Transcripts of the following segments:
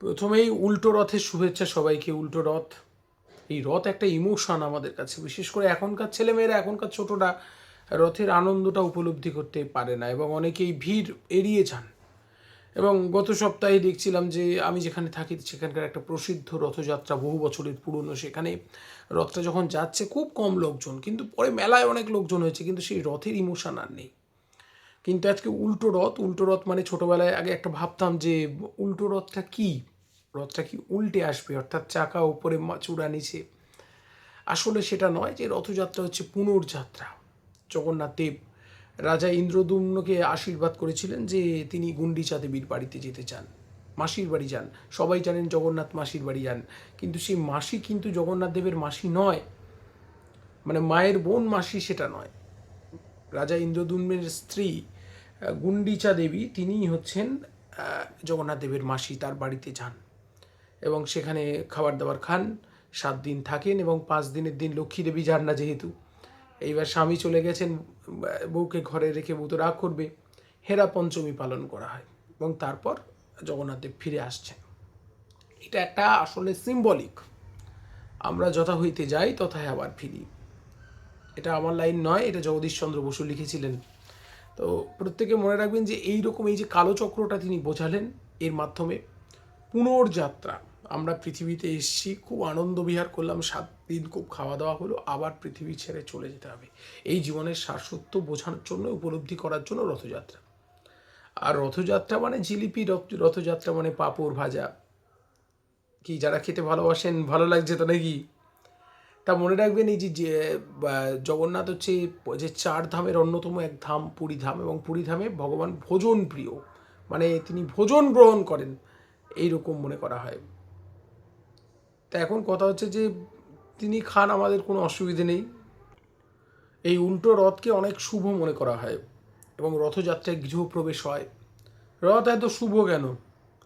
প্রথমেই উল্টো রথের শুভেচ্ছা সবাইকে, উল্টো রথ। এই রথ একটা ইমোশন আমাদের কাছে, বিশেষ করে এখনকার ছেলেমেয়েরা, এখনকার ছোটরা রথের আনন্দটা উপলব্ধি করতে পারে না এবং অনেকেই ভিড় এড়িয়ে যান। এবং গত সপ্তাহে দেখছিলাম যে আমি যেখানে থাকি, সেখানকার একটা প্রসিদ্ধ রথযাত্রা বহু বছরের পুরনো, সেখানে রথটা যখন যাচ্ছে, খুব কম লোকজন, কিন্তু পরে মেলায় অনেক লোকজন হয়েছে, কিন্তু সেই রথের ইমোশন আর নেই। কিন্তু আজকে উল্টো রথ উল্টো রথ মানে ছোটোবেলায় আগে একটা ভাবতাম যে উল্টো রথটা কী? রথটা কি উল্টে আসবে? অর্থাৎ চাকা ওপরে চূড়া নিচে। আসলে সেটা নয় যে রথযাত্রা হচ্ছে পুনর্যাত্রা। জগন্নাথ দেব রাজা ইন্দ্রদুম্নকে আশীর্বাদ করেছিলেন যে তিনি গুন্ডিচা দেবীর বাড়িতে যেতে চান। মাসির বাড়ি যান। সবাই জানেন জগন্নাথ মাসির বাড়ি যান। কিন্তু সেই মাসি কিন্তু জগন্নাথ দেবের মাসি নয়। মানে মায়ের বোন মাসি সেটা নয়। রাজা ইন্দ্রদুম্নের স্ত্রী গুন্ডিচা দেবী তিনিই হচ্ছেন জগন্নাথ দেবের মাসি, তার বাড়িতে যান। এবং সেখানে খাবার দাবার খান, সাত দিন থাকেন এবং পাঁচ দিনের দিন লক্ষ্মী দেবী যান না যেহেতু। এইবার স্বামী চলে গেছেন বউকে ঘরে রেখে বউ তো রাগ করবে, হেরা পঞ্চমী পালন করা হয় এবং তারপর জগন্নাথ দেব ফিরে আসছেন। এটা একটা আসলে সিম্বলিক আমরা যথা হইতে যাই, তথায় আবার ফিরি। এটা আমার লাইন নয়, এটা জগদীশচন্দ্র বসু লিখেছিলেন। তো প্রত্যেকে মনে রাখবেন যে এই রকম এই যে কালো চক্রটা তিনি বোঝালেন, এর মাধ্যমে পুনর্যাত্রা। আমরা পৃথিবীতে এসেছি, খুব আনন্দ বিহার করলাম, সাত দিন খুব খাওয়া দাওয়া হলো, আবার পৃথিবী ছেড়ে চলে যেতে হবে। এই জীবনের সারসত্য বোঝানোর জন্য, উপলব্ধি করার জন্য রথযাত্রা। আর রথযাত্রা মানে জিলিপি, রথ- রথযাত্রা মানে পাঁপড় ভাজা। কি যারা খেতে ভালোবাসেন, ভালো লাগছে তো নাকি? তা মনে রাখবেন এই যে জগন্নাথ হচ্ছে যে চার ধামের অন্যতম এক ধাম, পুরী ধাম এবং পুরী ধামে ভগবান ভোজন প্রিয়। মানে তিনি ভোজন গ্রহণ করেন এই রকম মনে করা হয়। তা এখন কথা হচ্ছে যে, তিনি খান, আমাদের কোনো অসুবিধে নেই। এই উল্টো রথকে অনেক শুভ মনে করা হয় এবং রথযাত্রায় গৃহপ্রবেশ হয়। রথ এত শুভ কেন?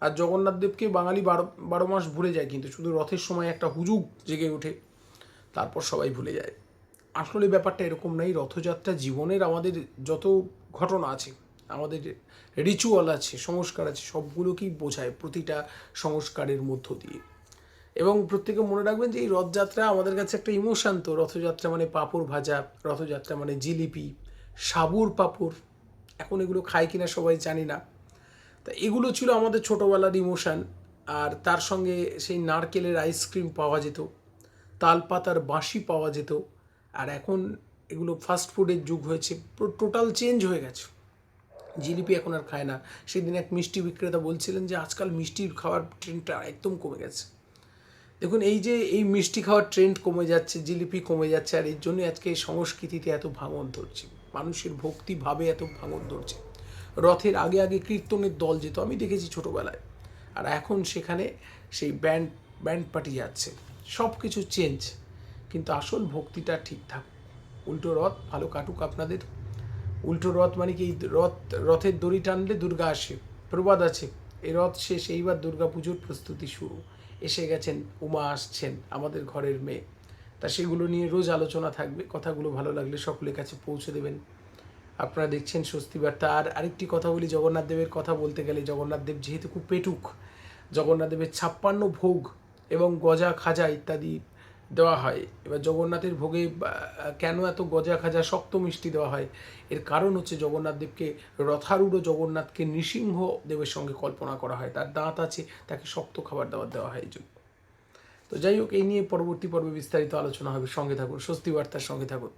আর জগন্নাথ দেবকে বাঙালি বারো বারো মাস ভুলে যায় কিন্তু, শুধু রথের সময় একটা হুজুগ জেগে ওঠে। তারপর সবাই ভুলে যায়। আসলে ব্যাপারটা এরকম নাই, রথযাত্রা জীবনের আমাদের যত ঘটনা আছে, আমাদের রিচুয়াল আছে, সংস্কার আছে, সবগুলোকেই বোঝায় প্রতিটা সংস্কারের মধ্য দিয়ে। এবং প্রত্যেকে মনে রাখবেন যে এই রথযাত্রা আমাদের কাছে একটা ইমোশান তো। রথযাত্রা মানে পাঁপড় ভাজা, রথযাত্রা মানে জিলিপি, সাবুর পাঁপড়। এখন এগুলো খায় কিনা সবাই জানি না। তা এগুলো ছিল আমাদের ছোটোবেলার ইমোশান আর তার সঙ্গে সেই নারকেলের আইসক্রিম পাওয়া যেত। তালপাতার বাঁশি পাওয়া যেত। আর এখন এগুলো ফাস্ট ফুডের যুগ হয়েছে টোটাল চেঞ্জ হয়ে গেছে। জিলিপি এখন আর খায় না। সেদিন এক মিষ্টি বিক্রেতা বলছিলেন যে, আজকাল মিষ্টির খাওয়ার ট্রেন্ডটা একদম কমে গেছে। দেখুন, এই যে এই মিষ্টি খাওয়ার ট্রেন্ড কমে যাচ্ছে জিলিপি কমে যাচ্ছে, আর এর জন্য আজকে সংস্কৃতিতে এত ভাঙন ধরছে। মানুষের ভক্তি ভাবে এত ভাঙন ধরছে। রথের আগে আগে কীর্তনের দল যেত, আমি দেখেছি ছোটোবেলায়। আর এখন সেখানে সেই ব্যান্ড ব্যান্ড পার্টি যাচ্ছে। সব কিছু চেঞ্জ কিন্তু আসল ভক্তিটা ঠিক থাকুক উল্টো রথ ভালো কাটুক আপনাদের। উল্টো রথ মানে কি? রথ, রথের দড়ি টানলে দুর্গা আসে, প্রবাদ আছে। এই রথ শেষ, এইবার দুর্গা পুজোর প্রস্তুতি শুরু। এসে গেছেন, উমা আসছেন আমাদের ঘরের মেয়ে। তা সেগুলো নিয়ে রোজ আলোচনা থাকবে। কথাগুলো ভালো লাগলে সকলের কাছে পৌঁছে দেবেন। আপনারা দেখছেন স্বস্তি বার্তা। আর আরেকটি কথা বলি, জগন্নাথ দেবের কথা বলতে গেলে, জগন্নাথ দেব যেহেতু খুব পেটুক, জগন্নাথ দেবের ছাপ্পান্ন ভোগ এবং গজা, খাজা ইত্যাদি দেওয়া হয়। এবার জগন্নাথের ভোগে কেন এত গজা, খাজা, শক্ত মিষ্টি দেওয়া হয়? এর কারণ হচ্ছে জগন্নাথ দেবকে, রথারূঢ় জগন্নাথকে নৃসিংহ দেবের সঙ্গে কল্পনা করা হয়। তার দাঁত আছে, তাকে শক্ত খাবার দাবার দেওয়া হয় এই জন্য। তো যাই হোক, এই নিয়ে পরবর্তী পর্বে বিস্তারিত আলোচনা হবে। সঙ্গে থাকুন স্বস্তি বার্তার সঙ্গে থাকুন।